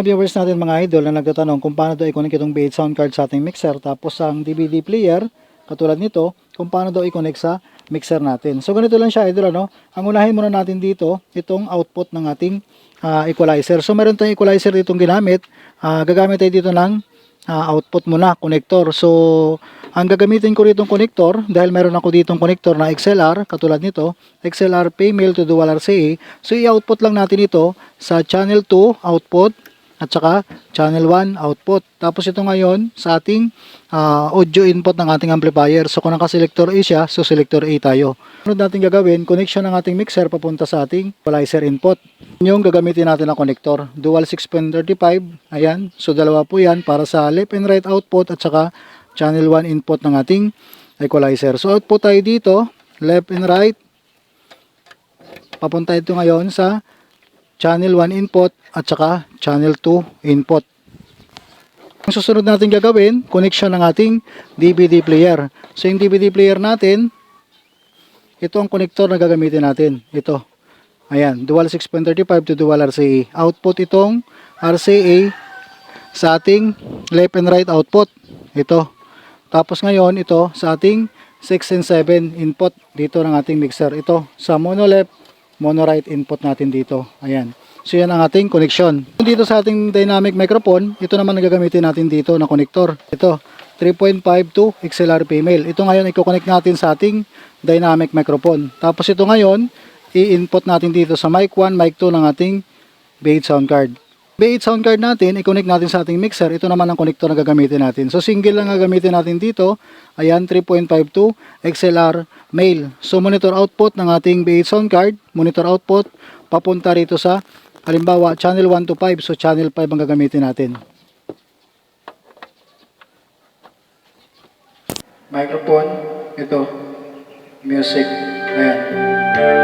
Viewers natin mga idol na nagtatanong kung paano daw i-connect itong B8 sound card sa ating mixer tapos ang DVD player katulad nito kung paano daw i-connect sa mixer natin. So ganito lang siya idol ano. Ang unahin muna natin dito itong output ng ating ah, equalizer. So meron tayong equalizer ditong ginamit. Ah, gagamit tayo dito ng ah, output muna, connector. So ang gagamitin ko rito connector dahil meron ako ditong connector na XLR katulad nito, XLR mail to dual RCA. So i-output lang natin ito sa channel 2 output at saka channel 1 output. Tapos ito ngayon sa ating ah, audio input ng ating amplifier. So kung naka-selector A siya, so selector A tayo. Ano natin gagawin? Connection ng ating mixer papunta sa ating equalizer input. Yung gagamitin natin na connector. Dual 6.35. Ayan. So dalawa po yan para sa left and right output at saka channel 1 input ng ating equalizer. So output tayo dito, left and right. Papunta ito ngayon sa channel 1 input at saka channel 2 input. Ang susunod natin gagawin, connection ng ating DVD player. So yung DVD player natin, ito ang connector na gagamitin natin. Ito. Ayan, dual 6.35 to dual RCA. Output itong RCA sa ating left and right output. Ito. Tapos ngayon, ito sa ating 6 and 7 input dito ng ating mixer. Ito sa mono left, mono right input natin dito. Ayan. So yan ang ating connection. Dito sa ating dynamic microphone, ito naman ang gagamitin natin dito na connector. Ito, 3.5 to XLR female. Ito ngayon i-connect natin sa ating dynamic microphone. Tapos ito ngayon, i-input natin dito sa mic 1, mic 2 ng ating B8 sound card. B8 sound card natin, i-connect natin sa ating mixer. Ito naman ang connector na gagamitin natin. So single lang gagamitin natin dito. Ayan, 3.52 XLR male. So monitor output ng ating B8 sound card, monitor output, papunta rito sa, halimbawa, channel 1 to 5. So channel 5 ang gagamitin natin. Microphone, ito, music, ayan.